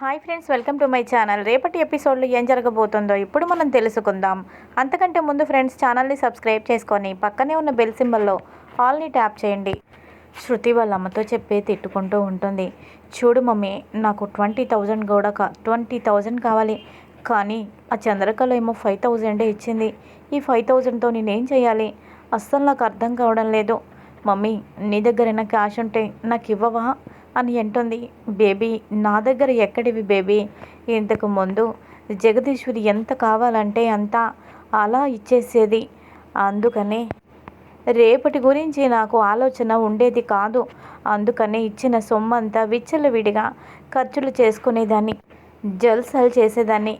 Hi friends welcome to my channel. రేపటి ఎపిసోడ్లో ఏం జరగబోతుందో ఇప్పుడు మనం తెలుసుకుందాం. అంతకంటే ముందు ఫ్రెండ్స్ ఛానల్ని సబ్స్క్రైబ్ చేసుకొని పక్కనే ఉన్న బెల్ సింబల్లో ఆల్ని ట్యాప్ చేయండి. శృతి వాళ్ళ అమ్మతో చెప్పి తిట్టుకుంటూ ఉంటుంది. చూడు మమ్మీ నాకు ట్వంటీ థౌజండ్ కూడా కా ట్వంటీ థౌజండ్ కావాలి. కానీ ఆ చంద్రకళ ఏమో ఫైవ్ థౌజండే ఇచ్చింది. ఈ ఫైవ్ థౌజండ్తో నేనేం చేయాలి? అస్సలు నాకు అర్థం కావడం లేదు. మమ్మీ నీ దగ్గరైనా క్యాష్ ఉంటే నాకు ఇవ్వవా? అని అంటుంది. బేబీ నా దగ్గర ఎక్కడివి బేబీ? ఇంతకు ముందు జగదీశ్వరి ఎంత కావాలంటే అంత అలా ఇచ్చేసేది. అందుకనే రేపటి గురించి నాకు ఆలోచన ఉండేది కాదు. అందుకనే ఇచ్చిన సొమ్మంతా విచ్చలవిడిగా ఖర్చులు చేసుకునేదాన్ని జల్సాలు చేసేదాన్ని.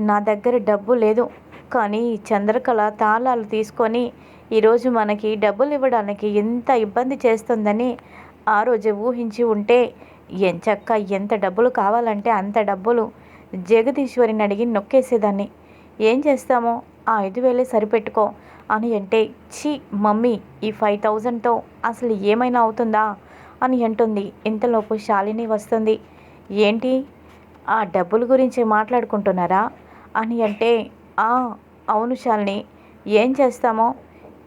నా దగ్గర డబ్బు లేదు. కానీ చంద్రకళ తాళాలు తీసుకొని ఈరోజు మనకి డబ్బులు ఇవ్వడానికి ఎంత ఇబ్బంది చేస్తుందని ఆ రోజు ఊహించి ఉంటే ఎంచక్క ఎంత డబ్బులు కావాలంటే అంత డబ్బులు. జగదీశ్వరిని అడిగి నొక్కేసేదాన్ని. ఏం చేస్తామో? ఆ ఐదు వేలే సరిపెట్టుకో. అని అంటే ఛీ మమ్మీ ఈ ఫైవ్ థౌజండ్తో అసలు ఏమైనా అవుతుందా? అని అంటుంది. ఇంతలోపు శాలిని వస్తుంది. ఏంటి? ఆ డబ్బుల గురించి మాట్లాడుకుంటున్నారా? అని అంటే "ఆ, అవును శాలిని. ఏం చేస్తామో?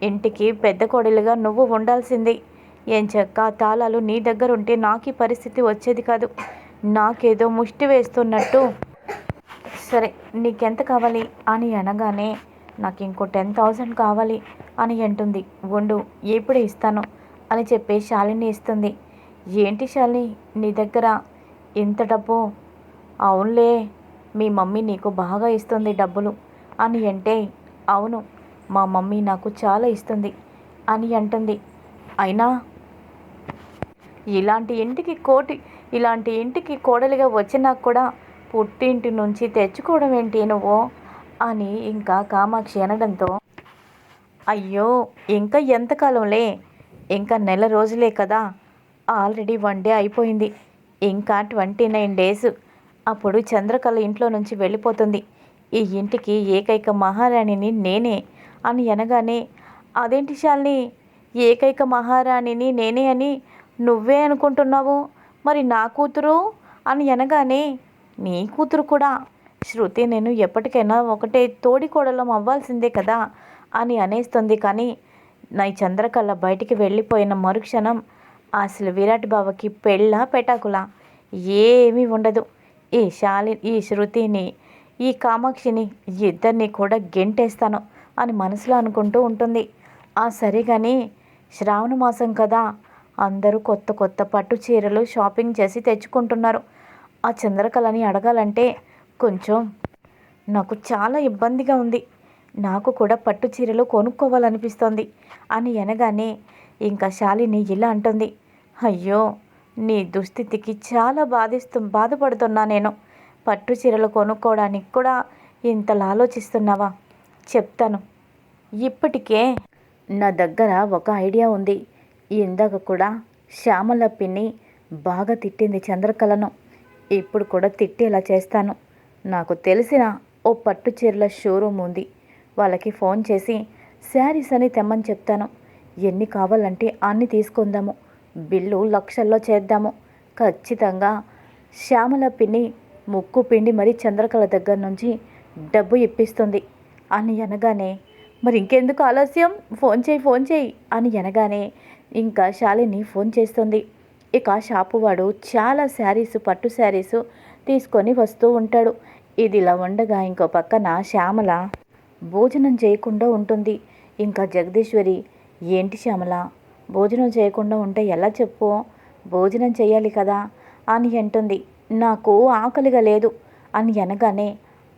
ఇంటికి పెద్ద కోడలుగా నువ్వు ఉండాల్సింది. ఏం చెక్క? తాళాలు నీ దగ్గర ఉంటే నాకు ఈ పరిస్థితి వచ్చేది కాదు. నాకేదో ముష్టి వేస్తున్నట్టు. సరే నీకెంత కావాలి? అని అనగానే నాకు ఇంకో టెన్ థౌజండ్ కావాలి అని అంటుంది. ఉండు ఇప్పుడే ఇస్తాను అని చెప్పి శాలిని ఇస్తుంది. ఏంటి శాలిని? నీ దగ్గర ఇంత డబ్బు? అవునులే మీ మమ్మీ నీకు బాగా ఇస్తుంది డబ్బులు అని అంటే అవును మా మమ్మీ నాకు చాలా ఇస్తుంది అని అంటుంది. అయినా ఇలాంటి ఇంటికి కోటి ఇలాంటి ఇంటికి కోడలిగా వచ్చినా కూడా పుట్టింటి నుంచి తెచ్చుకోవడం ఏంటి నువ్వు? అని ఇంకా కామాక్షి అనడంతో అయ్యో ఇంకా ఎంతకాలంలే? ఇంకా నెల రోజులే కదా? ఆల్రెడీ వన్ డే అయిపోయింది. ఇంకా ట్వంటీ నైన్ డేస్. అప్పుడు చంద్రకళ ఇంట్లో నుంచి వెళ్ళిపోతుంది. ఈ ఇంటికి ఏకైక మహారాణిని నేనే అని అనగానే అదేంటి శాలిని? ఏకైక మహారాణిని నేనే అని నువ్వే అనుకుంటున్నావు? మరి నా కూతురు? అని అనగానే నీ కూతురు కూడా శృతి నేను ఎప్పటికైనా ఒకటే తోడి కోడలం అవ్వాల్సిందే కదా? అని అనేస్తుంది. కానీ నా చంద్రకళ బయటికి వెళ్ళిపోయిన మరుక్షణం అసలు విరాట్ బావకి పెళ్ళ పెటాకులా? ఏమీ ఉండదు. ఈ శాలి ఈ శృతిని ఈ కామాక్షిని ఇద్దరిని కూడా గెంటేస్తాను అని మనసులో అనుకుంటూ ఉంటుంది. ఆ సరే కానీ శ్రావణ మాసం కదా. అందరూ కొత్త కొత్త పట్టు చీరలు షాపింగ్ చేసి తెచ్చుకుంటున్నారు. ఆ చంద్రకళని అడగాలంటే కొంచెం నాకు చాలా ఇబ్బందిగా ఉంది. నాకు కూడా పట్టు చీరలు కొనుక్కోవాలనిపిస్తోంది అని అనగానే ఇంకా శాలిని ఇలా అంటుంది. అయ్యో నీ దుస్థితికి చాలా బాధిస్తూ బాధపడుతున్నా నేను. పట్టు చీరలు కొనుక్కోవడానికి కూడా ఇంతలా ఆలోచిస్తున్నావా? చెప్తాను. ఇప్పటికే నా దగ్గర ఒక ఐడియా ఉంది. ఇందాక కూడా శ్యామల పిన్ని బాగా తిట్టింది చంద్రకళను. ఇప్పుడు కూడా తిట్టేలా చేస్తాను. నాకు తెలిసిన ఓ పట్టు చీరల షోరూమ్ ఉంది. వాళ్ళకి ఫోన్ చేసి శారీస్ అని తెమ్మని చెప్తాను. ఎన్ని కావాలంటే అన్ని తీసుకుందాము. బిల్లు లక్షల్లో చేద్దాము. ఖచ్చితంగా శ్యామల పిన్ని ముక్కు పిండి మరి చంద్రకళ దగ్గర నుంచి డబ్బు ఇప్పిస్తుంది. అని అనగానే మరి ఇంకెందుకు ఆలస్యం? ఫోన్ చేయి ఫోన్ చేయి అని అనగానే ఇంకా శాలిని ఫోన్ చేస్తుంది. ఇక షాపు వాడు చాలా శారీస్ పట్టు శారీస్ తీసుకొని వస్తూ ఉంటాడు. ఇది ఇలా ఉండగా ఇంకో పక్కన శ్యామల భోజనం చేయకుండా ఉంటుంది. ఇంకా జగదీశ్వరి ఏంటి శ్యామల? భోజనం చేయకుండా ఉంటే ఎలా చెప్పు? భోజనం చేయాలి కదా? అని అంటుంది. నాకు ఆకలిగా లేదు అని అనగానే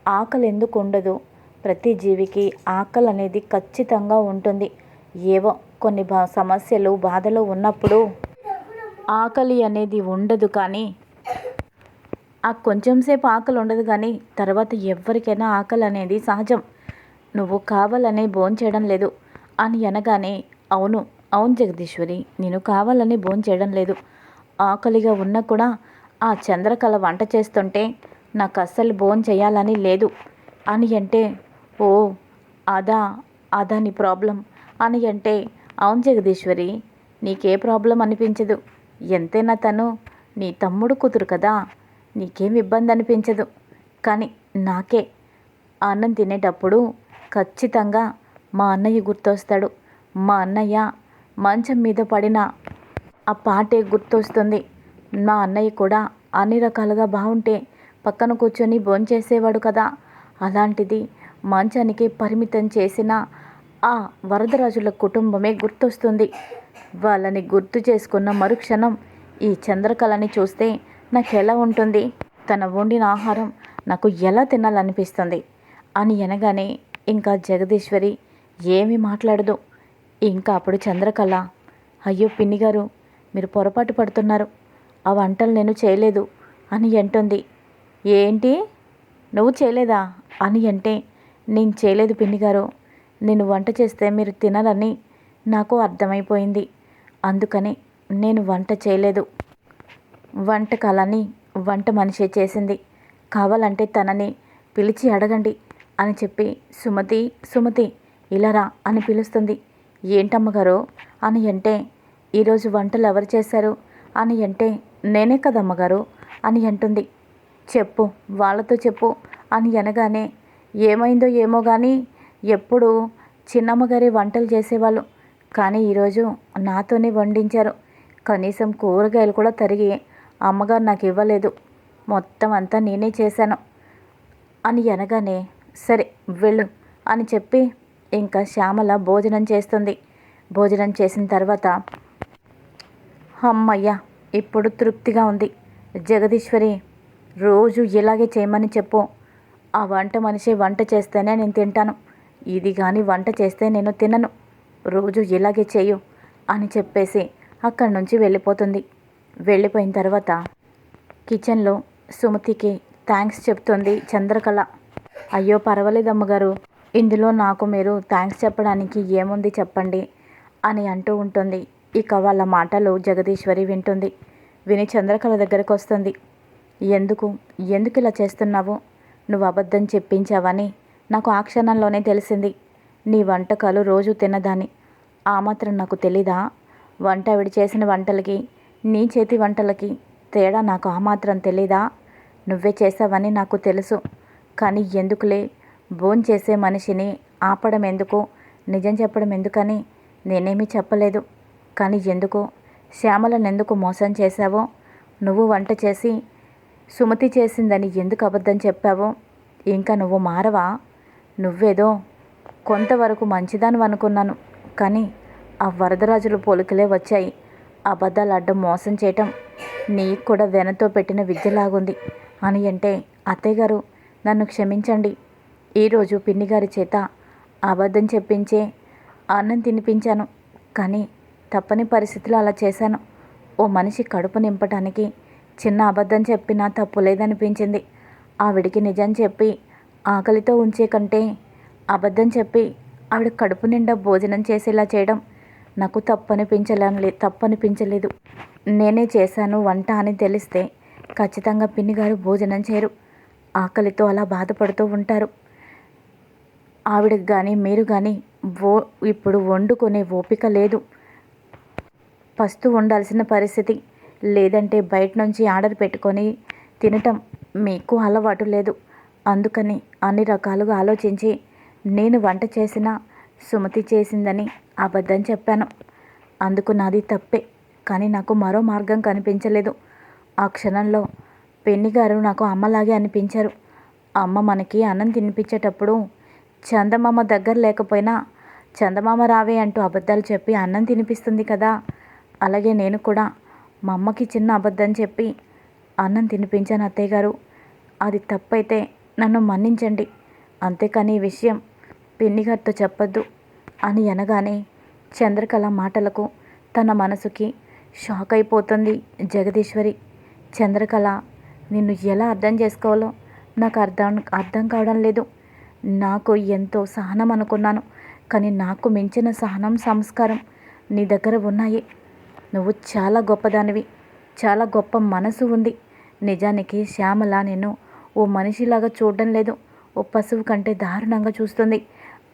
ఆకలి ఎందుకు ఉండదు? ప్రతి జీవికి ఆకలి అనేది ఖచ్చితంగా ఉంటుంది. ఏవో కొన్ని బా సమస్యలు బాధలు ఉన్నప్పుడు ఆకలి అనేది ఉండదు కానీ ఆ కొంచెంసేపు ఆకలి ఉండదు కానీ తర్వాత ఎవరికైనా ఆకలి అనేది సహజం. నువ్వు కావాలనే భోంచేయడం లేదు అని అనగానే అవును అవును జగదీశ్వరి నేను కావాలని భోంచేయడం లేదు. ఆకలిగా ఉన్నా కూడా ఆ చంద్రకళ వంట చేస్తుంటే నాకు అస్సలు భోజనం చేయాలని లేదు అని అంటే ఓ అదా అదా నీ ప్రాబ్లం అని అంటే అవును జగదీశ్వరి నీకే ప్రాబ్లం అనిపించదు. ఎంతైనా తను నీ తమ్ముడు కూతురు కదా నీకేం ఇబ్బంది అనిపించదు. కానీ నాకే. అన్నం తినేటప్పుడు ఖచ్చితంగా మా అన్నయ్య గుర్తొస్తాడు. మా అన్నయ్య మంచం మీద పడిన ఆ పాటే గుర్తొస్తుంది. మా అన్నయ్య కూడా అన్ని రకాలుగా బాగుంటే పక్కన కూర్చొని భోంచేసేవాడు కదా. అలాంటిది మంచానికి పరిమితం చేసిన ఆ వరదరాజుల కుటుంబమే గుర్తొస్తుంది. వాళ్ళని గుర్తు చేసుకున్న మరుక్షణం ఈ చంద్రకళని చూస్తే నాకు ఎలా ఉంటుంది? తన వండిన ఆహారం నాకు ఎలా తినాలనిపిస్తుంది? అని అనగానే ఇంకా జగదీశ్వరి ఏమీ మాట్లాడదు. ఇంకా అప్పుడు చంద్రకళ అయ్యో పిన్ని గారు మీరు పొరపాటు పడుతున్నారు. ఆ వంటలు నేను చేయలేదు అని అంటుంది. ఏంటి? నువ్వు చేయలేదా? అని అంటే నేను చేయలేదు పిన్ని గారు నేను వంట చేస్తే మీరు తినరని నాకు అర్థమైపోయింది. అందుకని నేను వంట చేయలేదు. వంటకాలని వంట మనిషి చేసింది. కావాలంటే తనని పిలిచి అడగండి అని చెప్పి సుమతి సుమతి ఇలారా అని పిలుస్తుంది. ఏంటమ్మగారు? అని అంటే ఈరోజు వంటలు ఎవరు చేశారు? అని అంటే నేనే కదమ్మగారు? అని అంటుంది. చెప్పు వాళ్ళతో చెప్పు అని అనగానే ఏమైందో ఏమో కానీ ఎప్పుడు చిన్నమ్మగారి వంటలు చేసేవాళ్ళు. కానీ ఈరోజు నాతోనే వండించారు. కనీసం కూరగాయలు కూడా తరిగి అమ్మగారు నాకు ఇవ్వలేదు. మొత్తం అంతా నేనే చేశాను. అని అనగానే సరే వెళ్ళు అని చెప్పి ఇంకా శ్యామల భోజనం చేస్తుంది. భోజనం చేసిన తర్వాత అమ్మయ్య ఇప్పుడు తృప్తిగా ఉంది. జగదీశ్వరి రోజు ఇలాగే చేయమని చెప్పు. ఆ వంట మనిషి వంట చేస్తేనే నేను తింటాను. ఇది కానీ వంట చేస్తే నేను తినను. రోజు ఇలాగే చేయు అని చెప్పేసి అక్కడి నుంచి వెళ్ళిపోతుంది. వెళ్ళిపోయిన తర్వాత కిచెన్లో సుమతికి థ్యాంక్స్ చెప్తుంది చంద్రకళ. అయ్యో పర్వాలేదు అమ్మగారు ఇందులో నాకు మీరు థ్యాంక్స్ చెప్పడానికి ఏముంది చెప్పండి అని అంటూ ఉంటుంది. ఇక వాళ్ళ మాటలు జగదీశ్వరి వింటుంది. విని చంద్రకళ దగ్గరకు వస్తుంది. ఎందుకు? ఎందుకు ఇలా చేస్తున్నావు? నువ్వు అబద్ధం చెప్పించావని నాకు ఆ క్షణంలోనే తెలిసింది. నీ వంటకాలు రోజు తినదాన్ని ఆ మాత్రం నాకు తెలీదా? వంట ఆవిడ చేసిన వంటలకి నీ చేతి వంటలకి తేడా నాకు ఆ మాత్రం తెలీదా? నువ్వే చేసావని నాకు తెలుసు. కానీ ఎందుకులే? భోన్ చేసే మనిషిని ఆపడం ఎందుకు? నిజం చెప్పడం ఎందుకని? నేనేమీ చెప్పలేదు. కానీ ఎందుకు? శ్యామలను ఎందుకు మోసం చేశావో? నువ్వు వంట చేసి సుమతి చేసిందని ఎందుకు అబద్ధం చెప్పావో? ఇంకా నువ్వు మారవా? నువ్వేదో కొంతవరకు మంచిదాని అనుకున్నాను కానీ ఆ వరదరాజుల పోలికలే వచ్చాయి. అబద్ధాలు అడ్డం మోసం చేయటం నీకు కూడా వెనతో పెట్టిన విద్యలాగుంది అని అంటే అత్తయ్య గారు నన్ను క్షమించండి. ఈరోజు పిన్ని గారి చేత అబద్ధం చెప్పించే అన్నం తినిపించాను కానీ తప్పని పరిస్థితిలో అలా చేశాను. ఓ మనిషి కడుపు నింపటానికి చిన్న అబద్ధం చెప్పినా తప్పు లేదనిపించింది. ఆవిడికి నిజం చెప్పి ఆకలితో ఉంచే కంటే అబద్ధం చెప్పి ఆవిడ కడుపు నిండా భోజనం చేసేలా చేయడం నాకు తప్పనిపించలే తప్పనిపించలేదు. నేనే చేశాను వంట అని తెలిస్తే ఖచ్చితంగా పిన్ని గారు భోజనం చేయరు. ఆకలితో అలా బాధపడుతూ ఉంటారు. ఆవిడకి కానీ మీరు కానీ ఓ ఇప్పుడు వండుకునే ఓపిక లేదు. పస్తు ఉండాల్సిన పరిస్థితి లేదంటే బయట నుంచి ఆర్డర్ పెట్టుకొని తినటం మీకు అలవాటు లేదు. అందుకని అన్ని రకాలుగా ఆలోచించి నేను వంట చేసిన సుమతి చేసిందని అబద్ధం చెప్పాను. అందుకు నాది తప్పే కానీ నాకు మరో మార్గం కనిపించలేదు. ఆ క్షణంలో పెన్ని గారు నాకు అమ్మలాగే అనిపించారు. అమ్మ మనకి అన్నం తినిపించేటప్పుడు చందమామ దగ్గర లేకపోయినా చందమామ రావే అంటూ అబద్ధాలు చెప్పి అన్నం తినిపిస్తుంది కదా. అలాగే నేను కూడా మా అమ్మకి చిన్న అబద్ధం చెప్పి అన్నం తినిపించాను అత్తయ్య గారు. అది తప్పైతే నన్ను మన్నించండి. అంతేకాని ఈ విషయం పెన్నిగారితో చెప్పొద్దు అని అనగానే చంద్రకళ మాటలకు తన మనసుకి షాక్ అయిపోతుంది జగదీశ్వరి. చంద్రకళ నిన్ను ఎలా అర్థం చేసుకోవాలో నాకు అర్థం అర్థం కావడం లేదు. నాకు ఎంతో సహనం అనుకున్నాను. కానీ నాకు మించిన సహనం సంస్కారం నీ దగ్గర ఉన్నాయి. నువ్వు చాలా గొప్పదానివి చాలా గొప్ప మనసు ఉంది. నిజానికి శ్యామల నేను ఓ మనిషిలాగా చూడడం లేదు. ఓ పశువు కంటే దారుణంగా చూస్తుంది.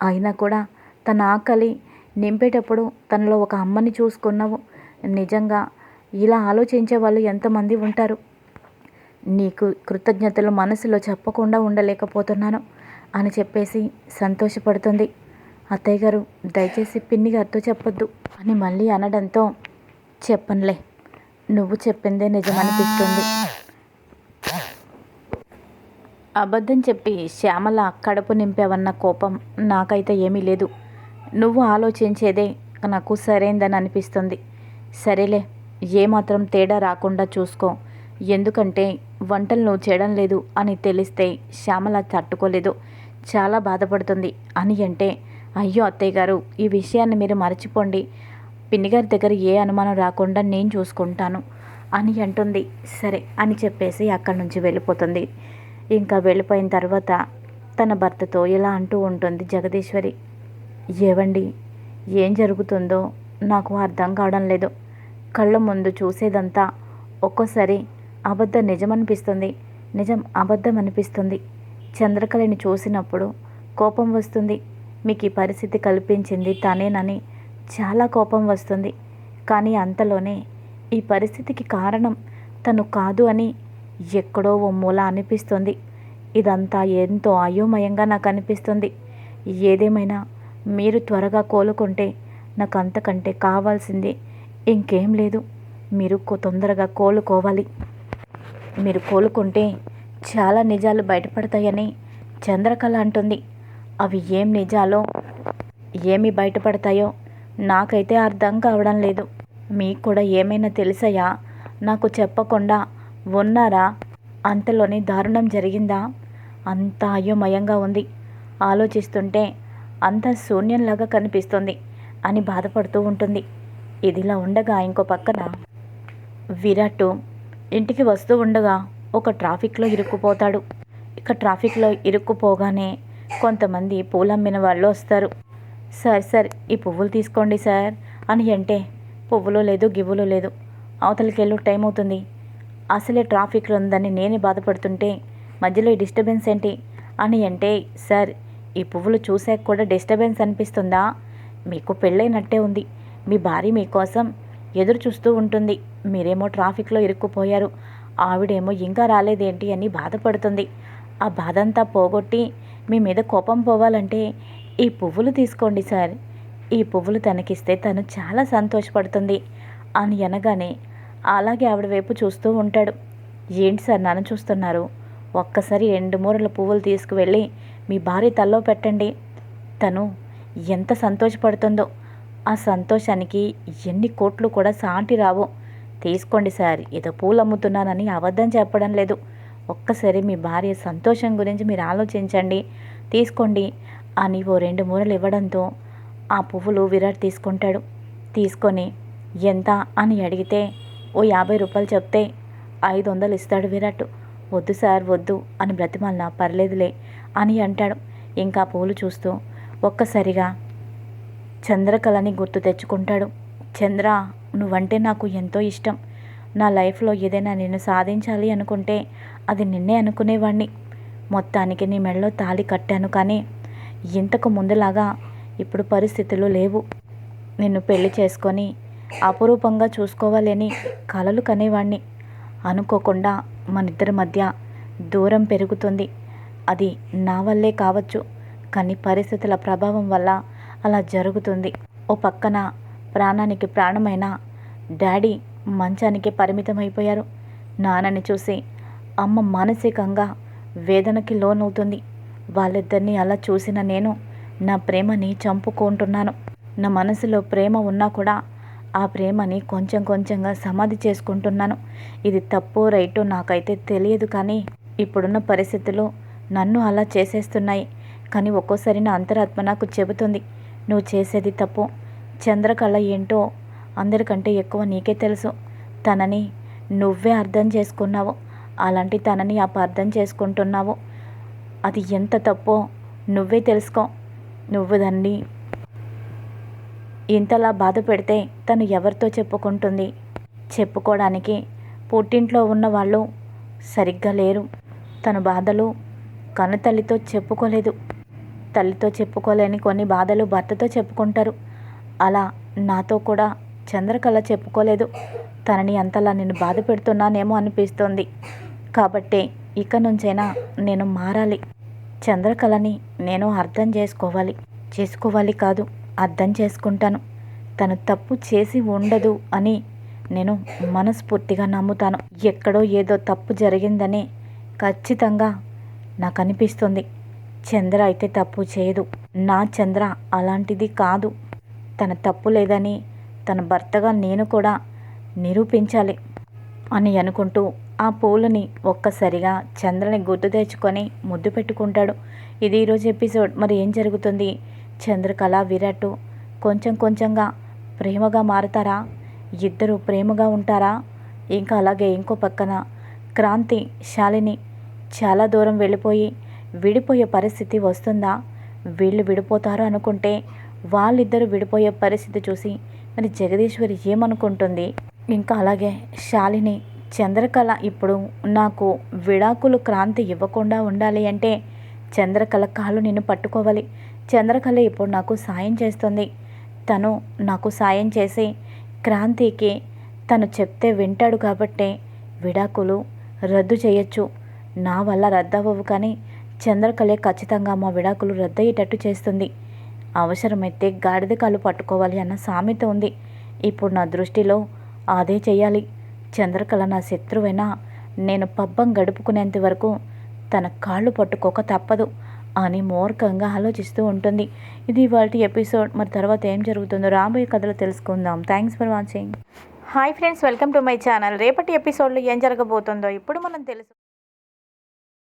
అయినా కూడా తన ఆకలి నింపేటప్పుడు తనలో ఒక అమ్మని చూసుకున్నావు. నిజంగా ఇలా ఆలోచించే వాళ్ళు ఎంతమంది ఉంటారు? నీకు కృతజ్ఞతలు మనసులో చెప్పకుండా ఉండలేకపోతున్నాను అని చెప్పేసి సంతోషపడుతుంది. అత్తయ్య గారు దయచేసి పిన్ని గారితో చెప్పొద్దు అని మళ్ళీ అనడంతో చెప్పనులే. నువ్వు చెప్పిందే నిజమనిపిస్తుంది. అబద్ధం చెప్పి శ్యామల కడుపు నింపావన్న కోపం నాకైతే ఏమీ లేదు. నువ్వు ఆలోచించేదే నాకు సరైందని అనిపిస్తుంది. సరేలే ఏమాత్రం తేడా రాకుండా చూసుకో. ఎందుకంటే వంటలు నువ్వు చేయడం లేదు అని తెలిస్తే శ్యామల తట్టుకోలేదు. చాలా బాధపడుతుంది అని అంటే అయ్యో అత్తయ్య గారు ఈ విషయాన్ని మీరు మర్చిపోండి. పిన్నిగారి దగ్గర ఏ అనుమానం రాకుండా నేను చూసుకుంటాను అని అంటుంది. సరే అని చెప్పేసి అక్కడి నుంచి వెళ్ళిపోతుంది. ఇంకా వెళ్ళిపోయిన తర్వాత తన భర్తతో ఇలా అంటూ ఉంటుంది జగదీశ్వరి. ఏవండి ఏం జరుగుతుందో నాకు అర్థం కావడం లేదు. కళ్ళ ముందు చూసేదంతా ఒక్కోసారి అబద్ధం నిజమనిపిస్తుంది. నిజం అబద్ధం అనిపిస్తుంది చంద్రకళని చూసినప్పుడు కోపం వస్తుంది. మీకు ఈ పరిస్థితి కల్పించింది తనేనని చాలా కోపం వస్తుంది. కానీ అంతలోనే ఈ పరిస్థితికి కారణం తను కాదు అని ఎక్కడో ఓ మూల అనిపిస్తుంది. ఇదంతా ఎంతో అయోమయంగా నాకు అనిపిస్తుంది ఏదేమైనా మీరు త్వరగా కోలుకుంటే నాకు అంతకంటే కావాల్సింది ఇంకేం లేదు. మీరు తొందరగా కోలుకోవాలి. మీరు కోలుకుంటే చాలా నిజాలు బయటపడతాయని చంద్రకళ అంటుంది. అవి ఏం నిజాలో ఏమి బయటపడతాయో నాకైతే అర్థం కావడం లేదు. మీకు కూడా ఏమైనా తెలిసాయా? నాకు చెప్పకుండా ఉన్నారా అంతలోని దారుణం జరిగిందా? అంత అయోమయంగా ఉంది. ఆలోచిస్తుంటే అంత శూన్యంలాగా కనిపిస్తుంది అని బాధపడుతూ ఉంటుంది. ఇదిలా ఉండగా ఇంకో పక్కన విరాట్ ఇంటికి వస్తూ ఉండగా ఒక ట్రాఫిక్లో ఇరుక్కుపోతాడు. ఇక ట్రాఫిక్లో ఇరుక్కుపోగానే కొంతమంది పూలమ్మిన వాళ్ళు వస్తారు. సార్ సార్ ఈ పువ్వులు తీసుకోండి సార్ అని అంటే పువ్వులు లేదు గివ్వులు లేదు. అవతలికి వెళ్ళు టైం అవుతుంది అసలే ట్రాఫిక్లో ఉందని నేనే బాధపడుతుంటే మధ్యలో ఈ డిస్టర్బెన్స్ ఏంటి? అని అంటే సార్ ఈ పువ్వులు చూసాక కూడా డిస్టర్బెన్స్ అనిపిస్తుందా? మీకు పెళ్ళైనట్టే ఉంది. మీ భార్య మీకోసం ఎదురు చూస్తూ ఉంటుంది. మీరేమో ట్రాఫిక్లో ఇరుక్కుపోయారు. ఆవిడేమో ఇంకా రాలేదేంటి అని బాధపడుతుంది. ఆ బాధ అంతా పోగొట్టి మీ మీద కోపం పోవాలంటే ఈ పువ్వులు తీసుకోండి సార్. ఈ పువ్వులు తనకిస్తే తను చాలా సంతోషపడుతుంది. అని అనగానే అలాగే ఆవిడ వైపు చూస్తూ ఉంటాడు. ఏంటి సార్ నన్ను చూస్తున్నారు? ఒక్కసారి రెండు మూరల పువ్వులు తీసుకువెళ్ళి మీ భార్య తల్లో పెట్టండి. తను ఎంత సంతోషపడుతుందో. ఆ సంతోషానికి ఎన్ని కోట్లు కూడా సాటి రావు. తీసుకోండి సార్ ఏదో పూలు అమ్ముతున్నానని అబద్ధం చెప్పడం లేదు. ఒక్కసారి మీ భార్య సంతోషం గురించి మీరు ఆలోచించండి. తీసుకోండి అని ఓ రెండు మూరలు ఇవ్వడంతో ఆ పువ్వులు విరాట్ తీసుకుంటాడు. తీసుకొని ఎంత? అని అడిగితే ఓ యాభై రూపాయలు చెప్తే ఐదు వందలు ఇస్తాడు విరాట్. వద్దు సార్ వద్దు అని బ్రతిమాలిన పర్లేదులే అని అంటాడు. ఇంకా పూలు చూస్తూ ఒక్కసారిగా చంద్రకళని గుర్తు తెచ్చుకుంటాడు. చంద్ర నువ్వంటే నాకు ఎంతో ఇష్టం. నా లైఫ్లో ఏదైనా నేను సాధించాలి అనుకుంటే అది నిన్నే అనుకునేవాడిని మొత్తానికి నీ మెడలో తాళి కట్టాను కానీ ఇంతకు ముందులాగా ఇప్పుడు పరిస్థితులు లేవు. నిన్ను పెళ్ళి చేసుకొని అపురూపంగా చూసుకోవాలని కలలు కనేవాణ్ణి. అనుకోకుండా మన ఇద్దరి మధ్య దూరం పెరుగుతుంది. అది నా వల్లే కావచ్చు కానీ పరిస్థితుల ప్రభావం వల్ల అలా జరుగుతుంది. ఓ పక్కన ప్రాణానికి ప్రాణమైన డాడీ మంచానికి పరిమితమైపోయారు. నాన్నని చూసి అమ్మ మానసికంగా వేదనకి లోనవుతుంది. వాళ్ళిద్దరిని అలా చూసిన నేను నా ప్రేమని చంపుకుంటున్నాను. నా మనసులో ప్రేమ ఉన్నా కూడా ఆ ప్రేమని కొంచెం కొంచెంగా సమాధి చేసుకుంటున్నాను. ఇది తప్పు రైటో నాకైతే తెలియదు కానీ ఇప్పుడున్న పరిస్థితులు నన్ను అలా చేసేస్తున్నాయి. కానీ ఒక్కోసారి నా అంతరాత్మ నాకు చెబుతుంది నువ్వు చేసేది తప్పు. చంద్రకళ ఏంటో అందరికంటే ఎక్కువ నీకే తెలుసు. తనని నువ్వే అర్థం చేసుకున్నావు. అలాంటి తనని అపార్థం చేసుకుంటున్నావు. అది ఎంత తప్పో నువ్వే తెలుసుకో. నువ్వు దాన్ని ఇంతలా బాధ పెడితే తను ఎవరితో చెప్పుకుంటుంది? చెప్పుకోవడానికి పుట్టింట్లో ఉన్న వాళ్ళు సరిగ్గా లేరు. తన బాధలు కన్నతల్లితో చెప్పుకోలేదు. తల్లితో చెప్పుకోలేని కొన్ని బాధలు భర్తతో చెప్పుకుంటారు. అలా నాతో కూడా చంద్రకళ చెప్పుకోలేదు. తనని అంతలా నేను బాధ పెడుతున్నానేమో అనిపిస్తోంది. కాబట్టి ఇక నుంచైనా నేను మారాలి. చంద్రకళని నేను అర్థం చేసుకోవాలి. చేసుకోవాలి కాదు. అర్థం చేసుకుంటాను. తను తప్పు చేసి ఉండదు అని నేను మనస్ఫూర్తిగా నమ్ముతాను. ఎక్కడో ఏదో తప్పు జరిగిందని ఖచ్చితంగా నాకు అనిపిస్తుంది చంద్ర అయితే తప్పు చేయదు. నా చంద్ర అలాంటిది కాదు. తన తప్పు లేదని తన భర్తగా నేను కూడా నిరూపించాలి అని అనుకుంటూ ఆ పూలని ఒక్కసారిగా చంద్రని గుర్తు తెచ్చుకొని ముద్దు పెట్టుకుంటాడు. ఇది ఈరోజు ఎపిసోడ్. మరి ఏం జరుగుతుంది? చంద్రకళ విరాట్ కొంచెం కొంచెంగా ప్రేమగా మారతారా? ఇద్దరు ప్రేమగా ఉంటారా? ఇంకా అలాగే ఇంకో పక్కన క్రాంతి శాలిని చాలా దూరం వెళ్ళిపోయి విడిపోయే పరిస్థితి వస్తుందా? వీళ్ళు విడిపోతారు అనుకుంటే వాళ్ళిద్దరూ విడిపోయే పరిస్థితి చూసి మరి జగదీశ్వరి ఏమనుకుంటుంది? ఇంకా అలాగే శాలిని చంద్రకళ ఇప్పుడు నాకు విడాకులు క్రాంతి ఇవ్వకుండా ఉండాలి అంటే చంద్రకళ కాళ్ళు నిన్ను పట్టుకోవాలి. చంద్రకళ ఇప్పుడు నాకు సాయం చేస్తుంది. తను నాకు సాయం చేసి క్రాంతికి తను చెప్తే వింటాడు కాబట్టే విడాకులు రద్దు చేయొచ్చు. నా వల్ల రద్దవ్వవు కానీ చంద్రకళే ఖచ్చితంగా మా విడాకులు రద్దయ్యేటట్టు చేస్తుంది. అవసరమైతే గాడిద కాలు పట్టుకోవాలి అన్న సామెత ఉంది. ఇప్పుడు నా దృష్టిలో అదే చేయాలి. చంద్రకళ నా శత్రువైనా నేను పబ్బం గడుపుకునేంత వరకు తన కాళ్ళు పట్టుకోక తప్పదు. అని మూర్ఖంగా ఆలోచిస్తూ ఉంటుంది. ఇది వాటి ఎపిసోడ్. మరి తర్వాత ఏం జరుగుతుందో రాబోయే కథలు తెలుసుకుందాం. Thanks for watching hi friends welcome to my channel రేపటి ఎపిసోడ్లో ఏం జరగబోతుందో ఇప్పుడు మనం తెలుసు